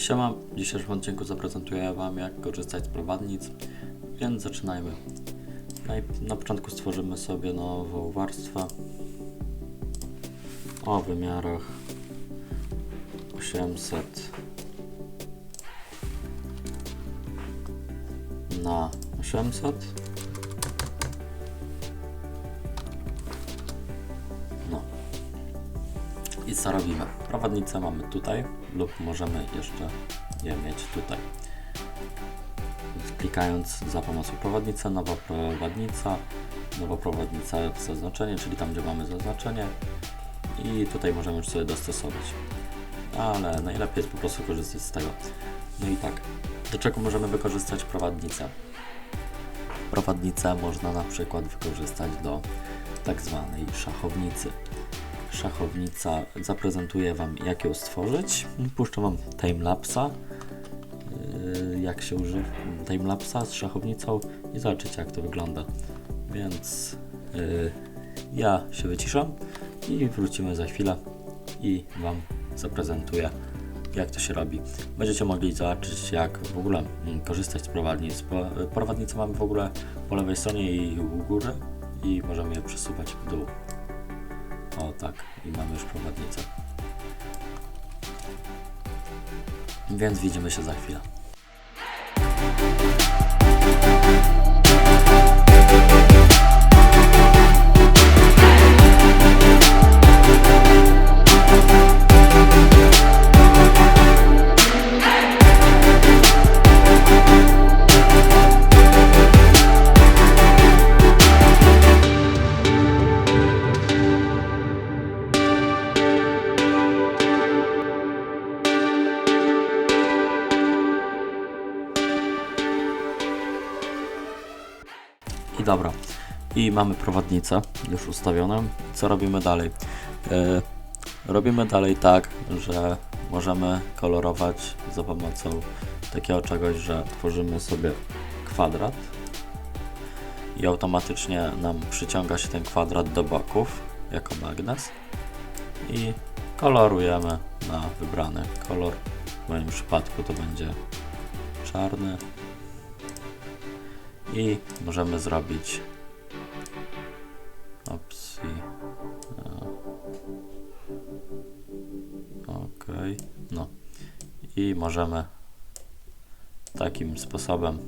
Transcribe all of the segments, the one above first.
Siema, w dzisiejszym odcinku zaprezentuję Wam jak korzystać z prowadnic, więc zaczynajmy. Naj- Na początku stworzymy sobie nową warstwę o wymiarach 800 na 800 i co robimy? Prowadnicę mamy tutaj lub możemy jeszcze je mieć tutaj. Klikając za pomocą prowadnicy, nowa prowadnica, nowa prowadnica zaznaczenie, czyli tam gdzie mamy zaznaczenie i tutaj możemy już sobie dostosować. Ale najlepiej jest po prostu korzystać z tego. No i tak, do czego możemy wykorzystać prowadnicę? Prowadnicę można na przykład wykorzystać do tak zwanej szachownicy szachownica zaprezentuje Wam jak ją stworzyć. Puszczę Wam timelapsa, yy, jak się używa timelapsa z szachownicą i zobaczycie jak to wygląda. Więc yy, ja się wyciszam i wrócimy za chwilę i Wam zaprezentuję jak to się robi. Będziecie mogli zobaczyć jak w ogóle mm, korzystać z prowadnic. Prowadnice mamy w ogóle po lewej stronie i u góry i możemy je przesuwać w dół. O tak, i mamy już prowadnicę. Więc widzimy się za chwilę. I dobra. I mamy prowadnicę już ustawioną. Co robimy dalej? E, robimy dalej tak, że możemy kolorować za pomocą takiego czegoś, że tworzymy sobie kwadrat i automatycznie nam przyciąga się ten kwadrat do boków jako magnes i kolorujemy na wybrany kolor. W moim przypadku to będzie czarny i możemy zrobić opcji ok no. I możemy takim sposobem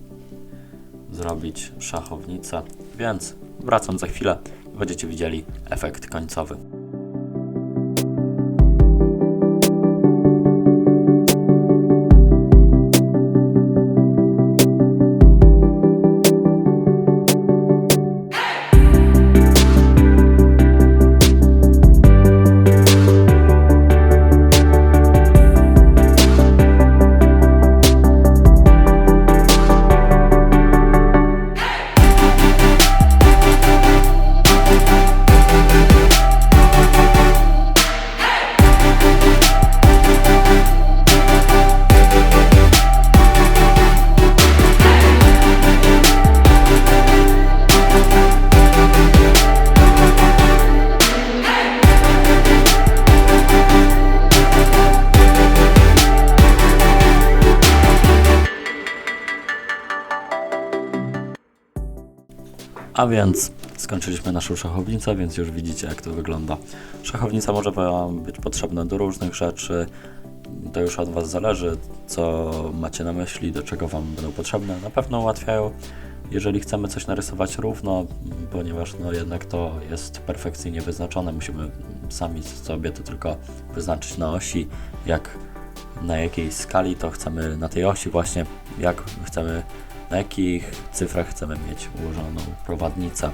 zrobić szachownicę. Więc wracam za chwilę będziecie widzieli efekt końcowy A więc skończyliśmy naszą szachownicę, więc już widzicie jak to wygląda. Szachownica może Wam być potrzebna do różnych rzeczy. To już od Was zależy, co macie na myśli, do czego Wam będą potrzebne. Na pewno ułatwiają, jeżeli chcemy coś narysować równo, ponieważ no jednak to jest perfekcyjnie wyznaczone. Musimy sami sobie to tylko wyznaczyć na osi, jak na jakiej skali to chcemy na tej osi właśnie, jak chcemy na jakich cyfrach chcemy mieć ułożoną prowadnicę.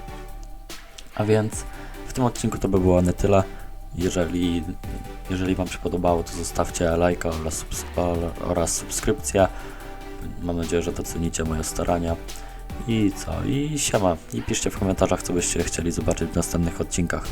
A więc w tym odcinku to by było na tyle. Jeżeli, jeżeli Wam się podobało, to zostawcie lajka oraz, subs- oraz subskrypcję. Mam nadzieję, że docenicie moje starania. I co? I siema. I piszcie w komentarzach, co byście chcieli zobaczyć w następnych odcinkach.